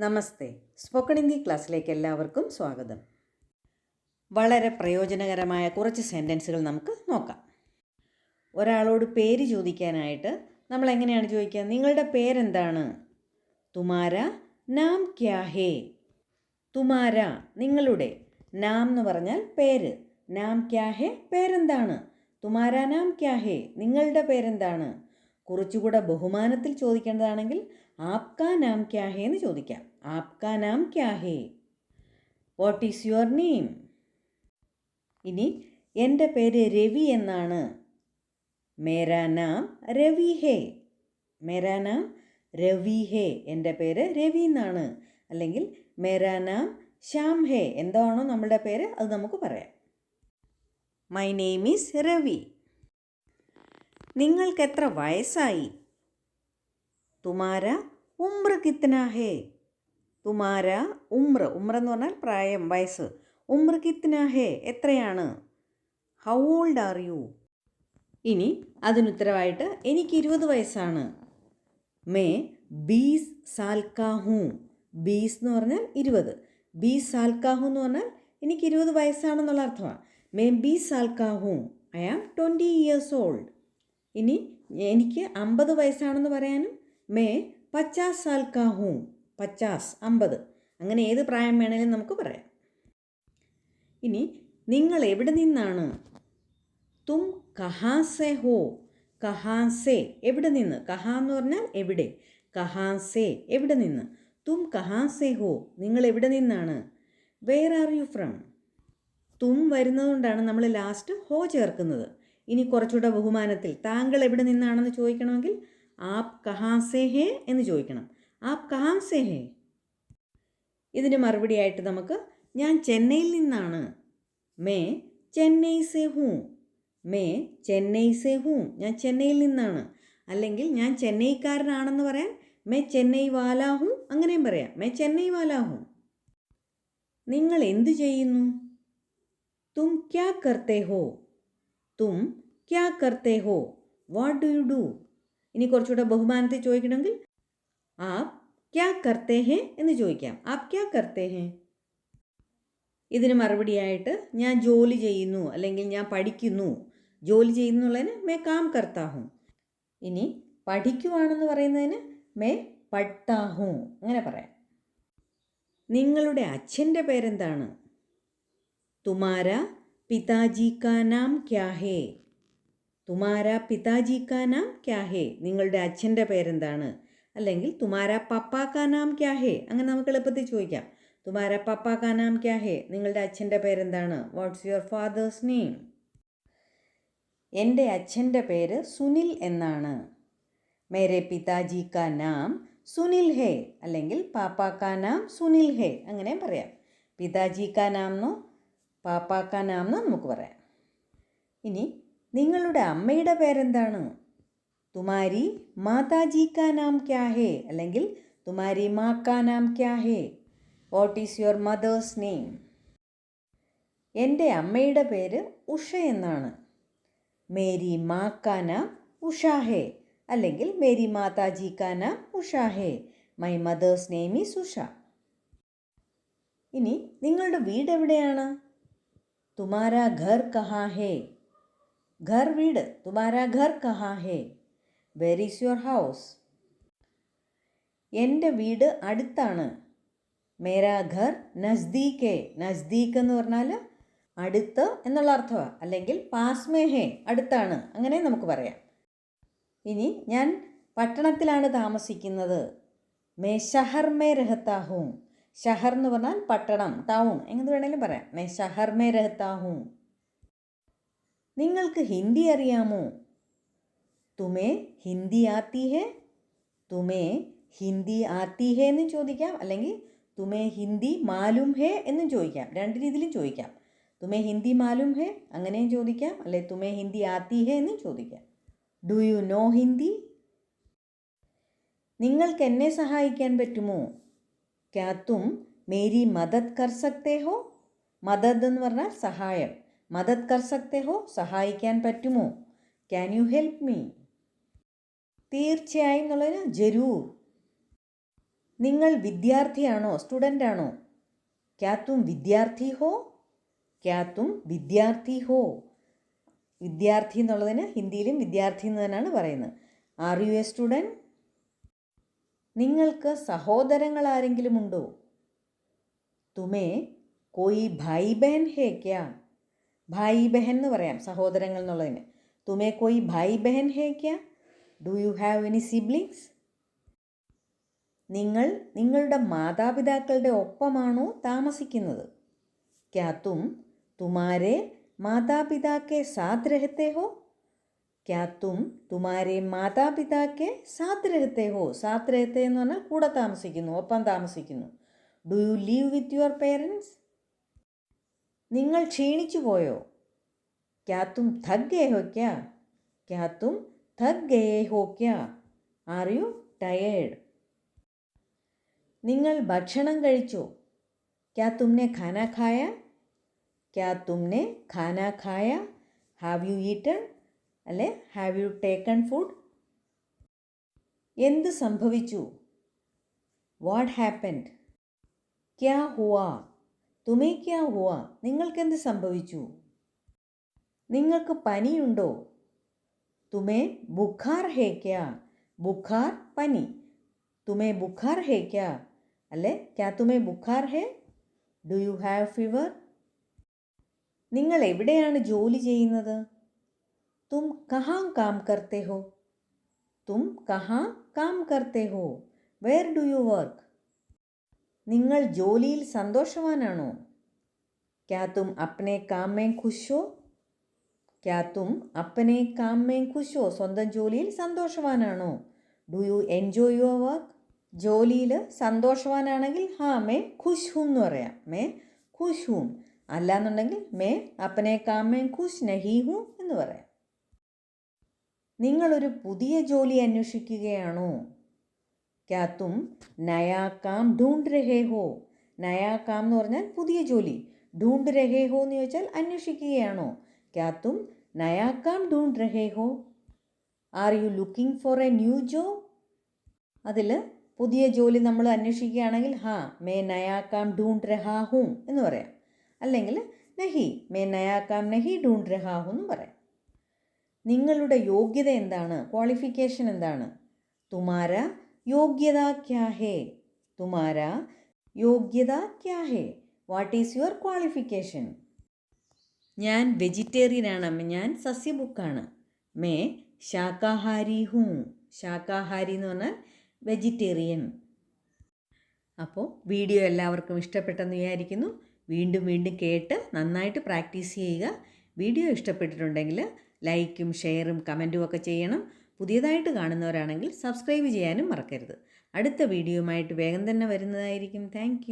നമസ്തേ. Spoken Hindi ക്ലാസ്സിലേക്ക് എല്ലാവർക്കും സ്വാഗതം. വളരെ പ്രയോജനകരമായ കുറച്ച് സെന്റൻസുകൾ നമുക്ക് നോക്കാം. ഒരാളോട് പേര് ചോദിക്കാനായിട്ട് നമ്മൾ എങ്ങനെയാണ് ചോദിക്കുക? നിങ്ങളുടെ പേരെന്താണ്? തുമാര നാം ക്യാ ഹേ? തുമാര നിങ്ങളുടെ നാം എന്ന് പറഞ്ഞാൽ പേര്. നാം ക്യാ ഹേ പേരെന്താണ്? തുമാര നാം ക്യാ ഹേ നിങ്ങളുടെ പേരെന്താണ്? കുറച്ചുകൂടെ ബഹുമാനത്തിൽ ചോദിക്കേണ്ടതാണെങ്കിൽ ആപ്കാ നാം ക്യാ ഹേ എന്ന് ചോദിക്കാം. ആപ്കാ നാം ക്യാ ഹേ വാട്ട് ഈസ് യുവർ നെയിം ഇനി എന്റെ പേര് രവി എന്നാണ്. മേരാ നാം രവി ഹേ. മേരാ നാം രവി ഹേ. എന്റെ പേര് രവി എന്നാണ്. അല്ലെങ്കിൽ മേരാ നാം ശ്യാം ഹേ. എന്താണോ നമ്മളുടെ പേര് അത് നമുക്ക് പറയാം. My name is Ravi. നിങ്ങൾക്ക് എത്ര വയസ്സായി? തുമാര ഉമ്ര കിത്തന ഹേ? തുമാര ഉമ്ര ഉമ്ര എന്ന് പറഞ്ഞാൽ പ്രായം വയസ്സ്. ഉമ്ര കിത്തന എത്രയാണ്? ഹൗ ഓൾഡ് ആർ യു ഇനി അതിനുത്തരവായിട്ട് എനിക്ക് ഇരുപത് വയസ്സാണ്. മേ ബീസ് സാൽക്കാഹു. ബീസ് എന്ന് പറഞ്ഞാൽ ഇരുപത്. ബീസ് സാൽക്കാഹു എന്ന് പറഞ്ഞാൽ എനിക്ക് ഇരുപത് വയസ്സാണെന്നുള്ള അർത്ഥമാണ്. മേ ബീസ് സാൽക്കാഹു. I am twenty years old ഇനി എനിക്ക് അമ്പത് വയസ്സാണെന്ന് പറയാനും മേ പച്ചാസ് സാൽ ഹൂ. പച്ചാസ് അമ്പത്. അങ്ങനെ ഏത് പ്രായം വേണേലും നമുക്ക് പറയാം. ഇനി നിങ്ങൾ എവിടെ നിന്നാണ്? തും കഹാസെ ഹോ. കഹാസെ എവിടെ നിന്ന്? കഹാ എന്ന് പറഞ്ഞാൽ എവിടെ? കഹാസെ എവിടെ നിന്ന്? തും കഹാസെ ഹോ. നിങ്ങൾ എവിടെ നിന്നാണ്? Where are you from? തും വരുന്നതുകൊണ്ടാണ് നമ്മൾ ലാസ്റ്റ് ഹോ ചേർക്കുന്നത്. ഇനി കുറച്ചുകൂടെ ബഹുമാനത്തിൽ താങ്കൾ എവിടെ നിന്നാണെന്ന് ചോദിക്കണമെങ്കിൽ ആപ് കഹാസെ ഹേ എന്ന് ചോദിക്കണം. ആപ് കഹാസെ ഹേ? ഇതിന് മറുപടിയായിട്ട് നമുക്ക് ഞാൻ ചെന്നൈയിൽ നിന്നാണ്. മേ ചെന്നൈ സെ ഹൂ. മേ ചെന്നൈ സെ ഹൂ. ഞാൻ ചെന്നൈയിൽ നിന്നാണ്. അല്ലെങ്കിൽ ഞാൻ ചെന്നൈക്കാരനാണെന്ന് പറയാൻ മേ ചെന്നൈ വാലാഹു അങ്ങനെയും പറയാം. മേ ചെന്നൈ വാലാഹു നിങ്ങൾ എന്തു ചെയ്യുന്നു? തും ക്യാ കർത്തേ ഹോ? തും ക്യാ കർത്തേ ഹോ? What do you do? ഇനി കുറച്ചുകൂടെ ബഹുമാനത്തിൽ ചോദിക്കണമെങ്കിൽ ആപ് ക്യാ കർത്തേ ഹേ? എന്ന് ചോദിക്കാം. ആപ് ക്യാ കർത്തേ ഹേ? ഇതിന് മറുപടിയായിട്ട് ഞാൻ ജോലി ചെയ്യുന്നു അല്ലെങ്കിൽ ഞാൻ പഠിക്കുന്നു. ജോലി ചെയ്യുന്നുള്ളതിന് മേ കാം കർത്താഹും ഇനി പഠിക്കുവാണെന്ന് പറയുന്നതിന് മേ പഠിത്താഹും അങ്ങനെ പറയാം. നിങ്ങളുടെ അച്ഛന്റെ പേരെന്താണ്? തുമാര പിതാജി കാ നാം ക്യാ ഹേ? തുമാര പിതാജി കാ നാം ക്യാ ഹേ നിങ്ങളുടെ അച്ഛന്റെ പേരെന്താണ്? അല്ലെങ്കിൽ തുമാര പപ്പ കാ നാം ക്യാ ഹേ അങ്ങനെ നമുക്ക് എളുപ്പത്തിൽ ചോദിക്കാം. തുമാര പപ്പ കാ നാം ക്യാ ഹേ നിങ്ങളുടെ അച്ഛന്റെ പേരെന്താണ്? വാട്ട്സ് യുവർ ഫാദേഴ്സ് നെയിം എന്റെ അച്ഛന്റെ പേര് സുനിൽ എന്നാണ്. മേരെ പിതാജി കാ നാം സുനിൽ ഹേ അല്ലെങ്കിൽ പാപ്പ കാ നാം സുനിൽ ഹേ. അങ്ങനെ പറയാം. പിതാജി കാ നാം എന്നോ പാപ്പാക്ക നാം എന്നോ നമുക്ക് പറയാം. ഇനി നിങ്ങളുടെ അമ്മയുടെ പേരെന്താണ്? തുമാരി മാതാജി കാ നാം ക്യാ ഹേ അല്ലെങ്കിൽ തുമാരി മാ കാ നാം ക്യാ ഹേ what is your mother's name എന്റെ അമ്മയുടെ പേര് ഉഷ എന്നാണ്. മേരി മാ കാ നാം ഉഷ ഹേ അല്ലെങ്കിൽ മേരി മാതാജി കാ നാം ഉഷ ഹേ my mother's name is Usha. ഇനി നിങ്ങളുടെ വീട് എവിടെയാണ്? തുമാരാ ഘർ കഹാ ഹേ. ഘർ वीड तुम्हारा घर കഹാ ഹേ വെർ ഈസ് യുവർ ഹൗസ് എന്റെ വീട് അടുത്താണ്. മേരാ ഘർ നസ്ദീക് നസ്ദീക്ക് നസ്ദീക് എന്ന് പറഞ്ഞാൽ അടുത്ത് എന്നുള്ള അർത്ഥമാണ് അല്ലെങ്കിൽ പാസ്മേ ഹേ അടുത്താണ്. അങ്ങനെ നമുക്ക് പറയാം. ഇനി ഞാൻ പട്ടണത്തിലാണ് താമസിക്കുന്നത്. മേ ഷഹർ മേ രഹത്താഹും ഷഹർ എന്ന് പറഞ്ഞാൽ പട്ടണം ടൗൺ. എങ്ങനെ വേണമെങ്കിലും പറയാം. മേ ഷഹർ മേ രഹത്താഹൂ നിങ്ങൾക്ക് ഹിന്ദി അറിയാമോ? തുമേ ഹിന്ദി ആത്തി ഹേ തുമേ ഹിന്ദി ആത്തി ഹേ എന്ന് ചോദിക്കാം. അല്ലെങ്കിൽ തുമേ ഹിന്ദി മാലും ഹേ എന്നും ചോദിക്കാം. രണ്ട് രീതിയിലും ചോദിക്കാം. തുമേ ഹിന്ദി മാലും ഹേ അങ്ങനെയും ചോദിക്കാം. അല്ലെ തുമേ ഹിന്ദി ആത്തി ഹേ എന്നും ചോദിക്കാം. Do you know Hindi? നിങ്ങൾക്ക് എന്നെ സഹായിക്കാൻ പറ്റുമോ? ക്യാ തും മേരി മദത് കർ സക്തേ ഹോ? മദത് എന്ന് പറഞ്ഞാൽ സഹായം. മദത് കർ ഹോ? സഹായിക്കാൻ പറ്റുമോ? ക്യാൻ യു ഹെൽപ്പ് മീ തീർച്ചയായും എന്നുള്ളതിന് ജരൂർ. നിങ്ങൾ വിദ്യാർത്ഥിയാണോ? സ്റ്റുഡന്റ് ആണോ? ക്യാ വിദ്യാർത്ഥി ഹോ? ക്യാ വിദ്യാർത്ഥി ഹോ? വിദ്യാർത്ഥി എന്നുള്ളതിന് ഹിന്ദിയിലും വിദ്യാർത്ഥി എന്ന് തന്നെയാണ് പറയുന്നത്. ആർ യു എ സ്റ്റുഡന്റ് നിങ്ങൾക്ക് സഹോദരങ്ങൾ ആരെങ്കിലും ഉണ്ടോ? തുമേ കോയി ഭായി ബഹൻ ഹേ ക്യാ? ഭായി ബഹൻ എന്ന് പറയാം സഹോദരങ്ങൾ എന്നുള്ളതിന്. തുമേ കോയി ഭായി ബഹൻ ഹേ do you have any siblings നിങ്ങൾ നിങ്ങളുടെ മാതാപിതാക്കളുടെ ഒപ്പമാണോ താമസിക്കുന്നത്? ക്യാ തും തുമാരെ മാതാപിതാക്കെ സാത്ത് രഹത്തെ ഹോ? ക്യാ തുമാരെ മാതാപിതാക്കെ സാത്ത് രഹത്തെ ഹോ? രഹത്തെ എന്ന് പറഞ്ഞാൽ കൂടെ താമസിക്കുന്നു ഒപ്പം താമസിക്കുന്നു. Do you live with your parents നിങ്ങൾ ക്ഷീണിച്ചു പോയോ ക്യാ തും ഥക് ഗേ ഹോ ക്യാ ക്യാ തും ഥക് ഗേ ഹോ ക്യാ ആർ യു ടയേർഡ് നിങ്ങൾ ഭക്ഷണം കഴിച്ചോ? ക്യാ തുമ്നെ ഖാന ഖായ? ക്യാ തുമ്നെ ഖാന ഖായ? ഹാവ് യു ഈറ്റൺ അല്ലെ ഹാവ് യു ടേക്കൺ ഫുഡ് എന്ത് സംഭവിച്ചു? വാട്ട് ഹാപ്പൻഡ് ക്യാ ഹുവാ? തുമേ ക്യാ ഹുവ നിങ്ങൾക്കെന്ത് സംഭവിച്ചു? നിങ്ങൾക്ക് പനിയുണ്ടോ? തുമേ ബുഖാർ ഹേ ക്യാ ബുഖാർ പനി. തുമേ ബുഖാർ ഹേ ക്യാ അല്ലേ? ക്യാ തുമേ ബുഖാർ ഹേ? Do you have fever? നിങ്ങൾ എവിടെയാണ് ജോലി ചെയ്യുന്നത്? തും കഹാം കാം കർത്തെ ഹോ? തും കഹാ കാം കർത്തെ ഹോ? Where do you work? നിങ്ങൾ ജോലിയിൽ സന്തോഷവാനാണോ? ക്യാ തും അപ്പനെ കാമേ ഖുഷ് ക്യാ തും അപ്പനെ കാമേ ഖുഷോ സ്വന്തം ജോലിയിൽ സന്തോഷവാനാണോ? Do you enjoy your work? ജോലിയിൽ സന്തോഷവാനാണെങ്കിൽ ഹാ മേ ഖുഷ് ഹും എന്ന് പറയാം. മേ ഖുഷ് ഹും അല്ലാന്നുണ്ടെങ്കിൽ മേ അപ്പനെ കാമേ ഖുഷ് നഹി ഹും എന്ന് പറയാം. നിങ്ങളൊരു പുതിയ ജോലി അന്വേഷിക്കുകയാണോ? ക്യാ തും നയാ കാം ഢൂണ്ട് രഹേ ഹോ നയാ കാം എന്ന് പറഞ്ഞാൽ പുതിയ ജോലി. ഢൂണ്ട് രഹേ ഹോ എന്ന് ചോദിച്ചാൽ അന്വേഷിക്കുകയാണോ? ക്യാ തും നയാ കാം ഢൂണ്ട് രഹേ ഹോ are you looking for a new job അതിൽ പുതിയ ജോലി നമ്മൾ അന്വേഷിക്കുകയാണെങ്കിൽ ഹാ മേ നയാ കാം ഢൂണ്ട് രഹാ ഹൂം എന്ന് പറയാം. അല്ലെങ്കിൽ നഹി മേ നയാ കാം നഹി ഢൂണ്ട് രഹാ ഹൂ എന്ന് പറയാം. നിങ്ങളുടെ യോഗ്യത എന്താണ്? ക്വാളിഫിക്കേഷൻ എന്താണ്? തുമാര യോഗ്യത ക്യാ ഹേ? തുമാര യോഗ്യത ക്യാ ഹേ? വാട്ട് ഈസ് യുവർ ക്വാളിഫിക്കേഷൻ ഞാൻ വെജിറ്റേറിയനാണ് ഞാൻ സസ്യബുക്കാണ് മേ ശാക്കാഹാരി ഹൂ. ശാക്കാഹാരി എന്ന് പറഞ്ഞാൽ വെജിറ്റേറിയൻ അപ്പോൾ വീഡിയോ എല്ലാവർക്കും ഇഷ്ടപ്പെട്ടെന്ന് വിചാരിക്കുന്നു. വീണ്ടും വീണ്ടും കേട്ട് നന്നായിട്ട് പ്രാക്ടീസ് ചെയ്യുക. വീഡിയോ ഇഷ്ടപ്പെട്ടിട്ടുണ്ടെങ്കിൽ ലൈക്കും ഷെയറും കമന്റും ഒക്കെ ചെയ്യണം. പുതിയതായിട്ട് കാണുന്നവരാണെങ്കിൽ സബ്സ്ക്രൈബ് ചെയ്യാനും മറക്കരുത്. അടുത്ത വീഡിയോയുമായിട്ട് വേഗം തന്നെ വരുന്നതായിരിക്കും. താങ്ക്